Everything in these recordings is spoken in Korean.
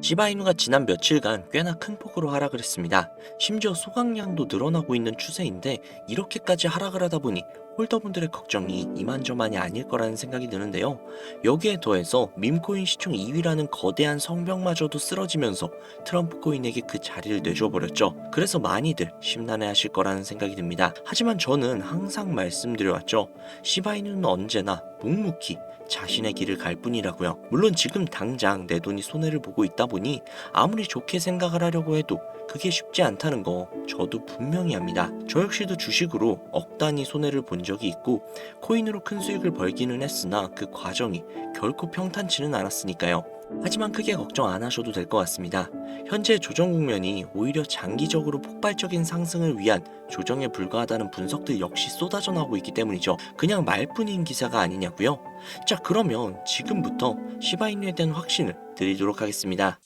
시바이누가 지난 며칠간 꽤나 큰 폭으로 하락을 했습니다. 심지어 소각량도 늘어나고 있는 추세인데 이렇게까지 하락을 하다 보니 홀더분들의 걱정이 이만저만이 아닐 거라는 생각이 드는데요. 여기에 더해서 밈코인 시총 2위라는 거대한 성벽마저도 쓰러지면서 트럼프 코인에게 그 자리를 내줘버렸죠. 그래서 많이들 심란해 하실 거라는 생각이 듭니다. 하지만 저는 항상 말씀드려왔죠. 시바이누는 언제나 묵묵히 자신의 길을 갈 뿐이라고요. 물론 지금 당장 내 돈이 손해를 보고 있다 보니 아무리 좋게 생각을 하려고 해도 그게 쉽지 않다는 거 저도 분명히 합니다. 저 역시도 주식으로 억 단위 손해를 본 적이 있고 코인으로 큰 수익을 벌기는 했으나 그 과정이 결코 평탄치는 않았으니까요. 하지만 크게 걱정 안 하셔도 될 것 같습니다. 현재 조정 국면이 오히려 장기적으로 폭발적인 상승을 위한 조정에 불과하다는 분석들 역시 쏟아져 나오고 있기 때문이죠. 그냥 말뿐인 기사가 아니냐고요? 자 그러면 지금부터 시바이누에 대한 확신을 드리도록 하겠습니다.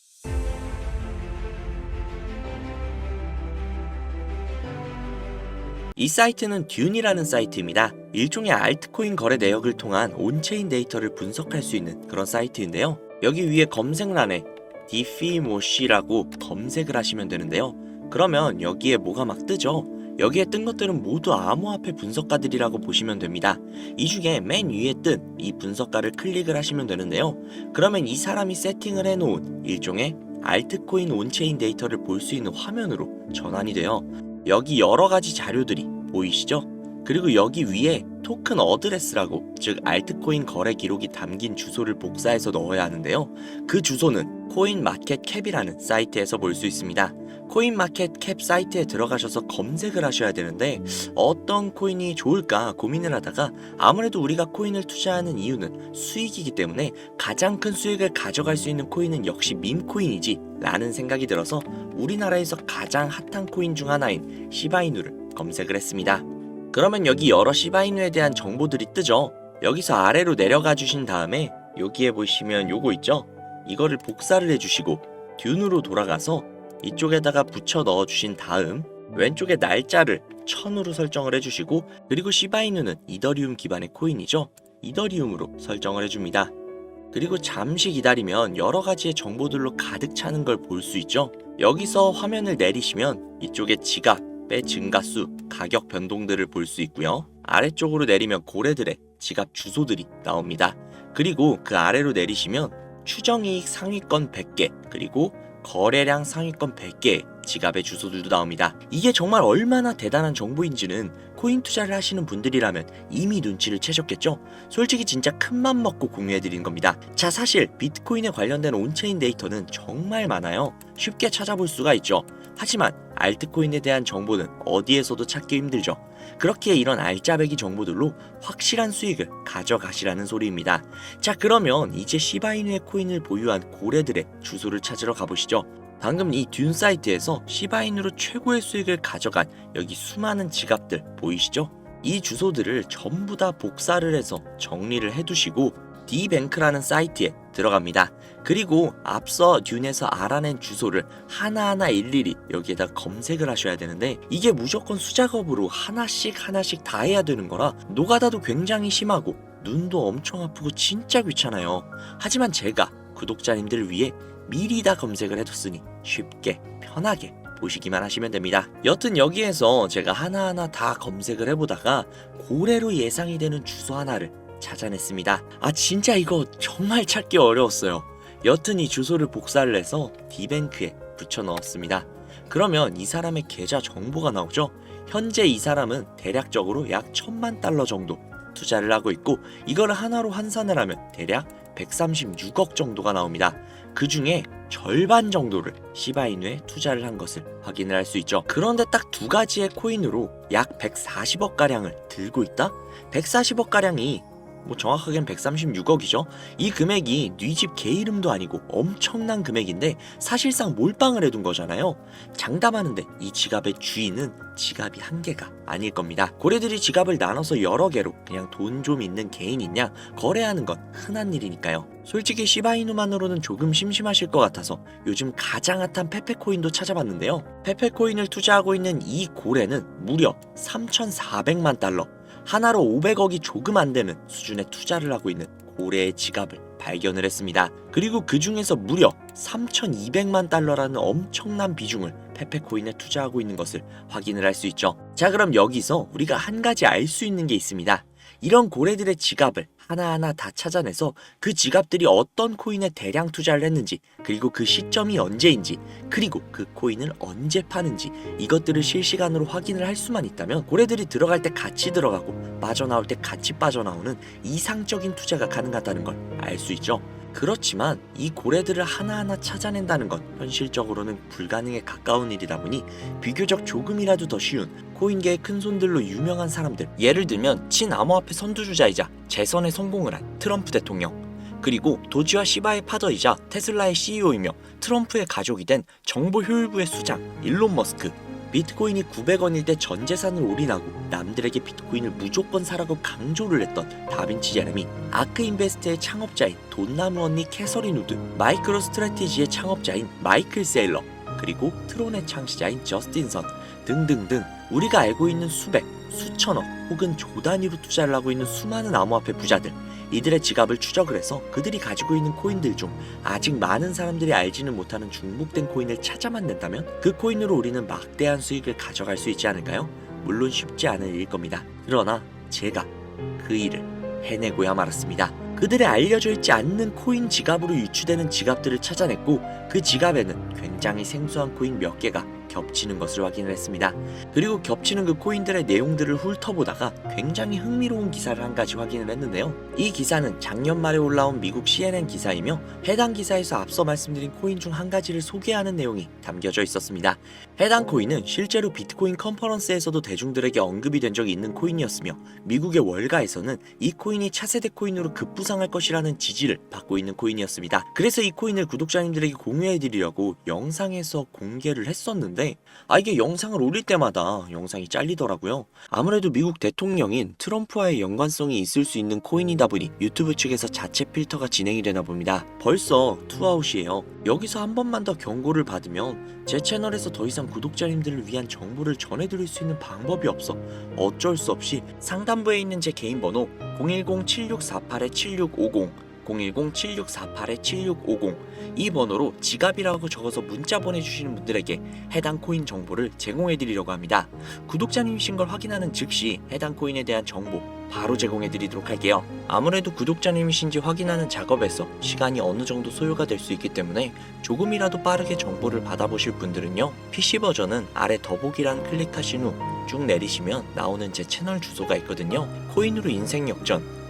이 사이트는 듄이라는 사이트입니다. 일종의 알트코인 거래 내역을 통한 온체인 데이터를 분석할 수 있는 그런 사이트인데요. 여기 위에 검색란에 디피모시라고 검색을 하시면 되는데요. 그러면 여기에 뭐가 막 뜨죠? 여기에 뜬 것들은 모두 암호화폐 분석가들이라고 보시면 됩니다. 이 중에 맨 위에 뜬 이 분석가를 클릭을 하시면 되는데요. 그러면 이 사람이 세팅을 해놓은 일종의 알트코인 온체인 데이터를 볼 수 있는 화면으로 전환이 돼요. 여기 여러 가지 자료들이 보이시죠? 그리고 여기 위에 토큰 어드레스라고 즉 알트코인 거래 기록이 담긴 주소를 복사해서 넣어야 하는데요. 그 주소는 코인 마켓 캡이라는 사이트에서 볼 수 있습니다. 코인 마켓 캡 사이트에 들어가셔서 검색을 하셔야 되는데 어떤 코인이 좋을까 고민을 하다가 아무래도 우리가 코인을 투자하는 이유는 수익이기 때문에 가장 큰 수익을 가져갈 수 있는 코인은 역시 밈코인이지 라는 생각이 들어서 우리나라에서 가장 핫한 코인 중 하나인 시바이누를 검색을 했습니다. 그러면 여기 여러 시바이누에 대한 정보들이 뜨죠. 여기서 아래로 내려가 주신 다음에 여기에 보시면 요거 있죠. 이거를 복사를 해주시고 듄으로 돌아가서 이쪽에다가 붙여 넣어 주신 다음 왼쪽에 날짜를 1000으로 설정을 해주시고 그리고 시바이누는 이더리움 기반의 코인이죠. 이더리움으로 설정을 해줍니다. 그리고 잠시 기다리면 여러 가지의 정보들로 가득 차는 걸 볼 수 있죠. 여기서 화면을 내리시면 이쪽에 지갑, 배 증가수, 가격 변동들을 볼 수 있고요. 아래쪽으로 내리면 고래들의 지갑 주소들이 나옵니다. 그리고 그 아래로 내리시면 추정이익 상위권 100개, 그리고 거래량 상위권 100개의 지갑의 주소들도 나옵니다. 이게 정말 얼마나 대단한 정보인지는 코인 투자를 하시는 분들이라면 이미 눈치를 채셨겠죠? 솔직히 진짜 큰맘 먹고 공유해드리는 겁니다. 자, 사실 비트코인에 관련된 온체인 데이터는 정말 많아요. 쉽게 찾아볼 수가 있죠. 하지만 알트코인에 대한 정보는 어디에서도 찾기 힘들죠. 그렇기에 이런 알짜배기 정보들로 확실한 수익을 가져가시라는 소리입니다. 자, 그러면 이제 시바이누의 코인을 보유한 고래들의 주소를 찾으러 가보시죠. 방금 이 듄 사이트에서 시바이누로 최고의 수익을 가져간 여기 수많은 지갑들 보이시죠? 이 주소들을 전부 다 복사를 해서 정리를 해두시고 D뱅크라는 사이트에 들어갑니다. 그리고 앞서 듄에서 알아낸 주소를 하나하나 일일이 여기에다 검색을 하셔야 되는데 이게 무조건 수작업으로 하나씩 하나씩 다 해야 되는 거라 노가다도 굉장히 심하고 눈도 엄청 아프고 진짜 귀찮아요. 하지만 제가 구독자님들을 위해 미리 다 검색을 해뒀으니 쉽게 편하게 보시기만 하시면 됩니다. 여튼 여기에서 제가 하나하나 다 검색을 해보다가 고래로 예상이 되는 주소 하나를 찾아냈습니다. 아 진짜 이거 정말 찾기 어려웠어요. 여튼 이 주소를 복사를 해서 디뱅크에 붙여 넣었습니다. 그러면 이 사람의 계좌 정보가 나오죠. 현재 이 사람은 대략적으로 약 천만 달러 정도 투자를 하고 있고 이거를 하나로 환산을 하면 대략 136억 정도가 나옵니다. 그 중에 절반 정도를 시바이누에 투자를 한 것을 확인을 할 수 있죠. 그런데 딱 두 가지의 코인으로 약 140억 가량을 들고 있다? 140억 가량이 뭐 정확하게는 136억이죠. 이 금액이 뉘집 개 이름도 아니고 엄청난 금액인데 사실상 몰빵을 해둔 거잖아요. 장담하는데 이 지갑의 주인은 지갑이 한 개가 아닐 겁니다. 고래들이 지갑을 나눠서 여러 개로 그냥 돈 좀 있는 개인 있냐 거래하는 건 흔한 일이니까요. 솔직히 시바이누만으로는 조금 심심하실 것 같아서 요즘 가장 핫한 페페코인도 찾아봤는데요. 페페코인을 투자하고 있는 이 고래는 무려 3,400만 달러 하나로 500억이 조금 안 되는 수준의 투자를 하고 있는 고래의 지갑을 발견을 했습니다. 그리고 그 중에서 무려 3,200만 달러라는 엄청난 비중을 페페코인에 투자하고 있는 것을 확인을 할 수 있죠. 자, 그럼 여기서 우리가 한 가지 알 수 있는 게 있습니다. 이런 고래들의 지갑을 하나하나 다 찾아내서 그 지갑들이 어떤 코인에 대량 투자를 했는지, 그리고 그 시점이 언제인지, 그리고 그 코인을 언제 파는지 이것들을 실시간으로 확인을 할 수만 있다면 고래들이 들어갈 때 같이 들어가고 빠져나올 때 같이 빠져나오는 이상적인 투자가 가능하다는 걸 알 수 있죠. 그렇지만 이 고래들을 하나하나 찾아낸다는 건 현실적으로는 불가능에 가까운 일이다 보니 비교적 조금이라도 더 쉬운 코인계의 큰 손들로 유명한 사람들. 예를 들면 친암호화폐 선두주자이자 재선에 성공을 한 트럼프 대통령. 그리고 도지와 시바의 파더이자 테슬라의 CEO이며 트럼프의 가족이 된 정보 효율부의 수장 일론 머스크 비트코인이 900원일 때 전 재산을 올인하고 남들에게 비트코인을 무조건 사라고 강조를 했던 다빈치 제레미, 아크 인베스트의 창업자인 돈나무 언니 캐서린 우드, 마이크로 스트래티지의 창업자인 마이클 세일러, 그리고 트론의 창시자인 저스틴 선 등등등 우리가 알고 있는 수백, 수천억 혹은 조 단위로 투자를 하고 있는 수많은 암호화폐 부자들 이들의 지갑을 추적을 해서 그들이 가지고 있는 코인들 중 아직 많은 사람들이 알지는 못하는 중복된 코인을 찾아만 낸다면 그 코인으로 우리는 막대한 수익을 가져갈 수 있지 않을까요? 물론 쉽지 않은 일일 겁니다. 그러나 제가 그 일을 해내고야 말았습니다. 그들의 알려져 있지 않는 코인 지갑으로 유추되는 지갑들을 찾아냈고 그 지갑에는 굉장히 생소한 코인 몇 개가 겹치는 것을 확인을 했습니다. 그리고 겹치는 그 코인들의 내용들을 훑어보다가 굉장히 흥미로운 기사를 한 가지 확인을 했는데요. 이 기사는 작년 말에 올라온 미국 CNN 기사이며 해당 기사에서 앞서 말씀드린 코인 중 한 가지를 소개하는 내용이 담겨져 있었습니다. 해당 코인은 실제로 비트코인 컨퍼런스에서도 대중들에게 언급이 된 적이 있는 코인이었으며 미국의 월가에서는 이 코인이 차세대 코인으로 급부상할 것이라는 지지를 받고 있는 코인이었습니다. 그래서 이 코인을 구독자님들에게 공유해드리려고 영상에서 공개를 했었는데 아 이게 영상을 올릴 때마다 영상이 잘리더라고요. 아무래도 미국 대통령인 트럼프와의 연관성이 있을 수 있는 코인이다 보니 유튜브 측에서 자체 필터가 진행이 되나 봅니다. 벌써 투아웃이에요. 여기서 한 번만 더 경고를 받으면 제 채널에서 더 이상 구독자님들을 위한 정보를 전해드릴 수 있는 방법이 없어 어쩔 수 없이 상단부에 있는 제 개인 번호 010-7648-7650 010-7648-7650 이 번호로 지갑이라고 적어서 문자 보내주시는 분들에게 해당 코인 정보를 제공해드리려고 합니다. 구독자님이신 걸 확인하는 즉시 해당 코인에 대한 정보 바로 제공해드리도록 할게요. 아무래도 구독자님이신지 확인하는 작업에서 시간이 어느 정도 소요가 될 수 있기 때문에 조금이라도 빠르게 정보를 받아보실 분들은요. PC 버전은 아래 더보기란 클릭하신 후 쭉 내리시면 나오는 제 채널 주소가 있거든요. 코인으로 인생 역전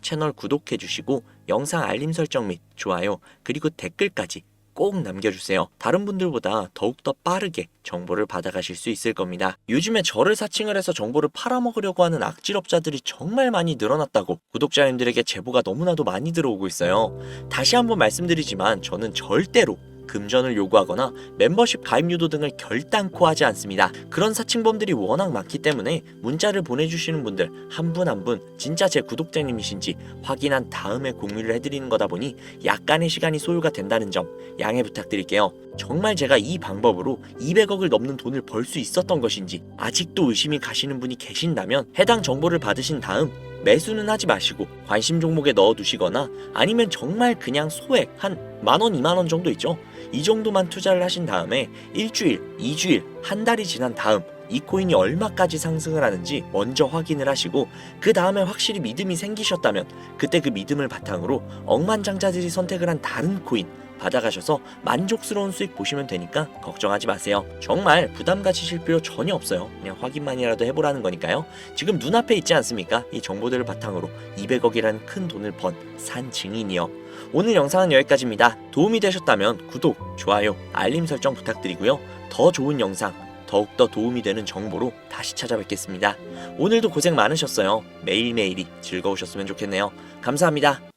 채널 구독해 주시고 영상 알림 설정 및 좋아요 그리고 댓글까지 꼭 남겨주세요. 다른 분들보다 더욱더 빠르게 정보를 받아가실 수 있을 겁니다. 요즘에 저를 사칭을 해서 정보를 팔아먹으려고 하는 악질업자들이 정말 많이 늘어났다고 구독자님들에게 제보가 너무나도 많이 들어오고 있어요. 다시 한번 말씀드리지만 저는 절대로 금전을 요구하거나 멤버십 가입 유도 등을 결단코 하지 않습니다. 그런 사칭범들이 워낙 많기 때문에 문자를 보내주시는 분들 한 분 한 분 진짜 제 구독자님이신지 확인한 다음에 공유를 해드리는 거다 보니 약간의 시간이 소요가 된다는 점 양해 부탁드릴게요. 정말 제가 이 방법으로 200억을 넘는 돈을 벌 수 있었던 것인지 아직도 의심이 가시는 분이 계신다면 해당 정보를 받으신 다음 매수는 하지 마시고 관심 종목에 넣어 두시거나 아니면 정말 그냥 소액 한 만원, 이만원 정도 있죠. 이 정도만 투자를 하신 다음에 일주일, 이주일, 한 달이 지난 다음 이 코인이 얼마까지 상승을 하는지 먼저 확인을 하시고 그 다음에 확실히 믿음이 생기셨다면 그때 그 믿음을 바탕으로 억만장자들이 선택을 한 다른 코인 받아가셔서 만족스러운 수익 보시면 되니까 걱정하지 마세요. 정말 부담 가지실 필요 전혀 없어요. 그냥 확인만이라도 해보라는 거니까요. 지금 눈앞에 있지 않습니까? 이 정보들을 바탕으로 200억이라는 큰 돈을 번 산 증인이요. 오늘 영상은 여기까지입니다. 도움이 되셨다면 구독, 좋아요, 알림 설정 부탁드리고요. 더 좋은 영상, 더욱더 도움이 되는 정보로 다시 찾아뵙겠습니다. 오늘도 고생 많으셨어요. 매일매일이 즐거우셨으면 좋겠네요. 감사합니다.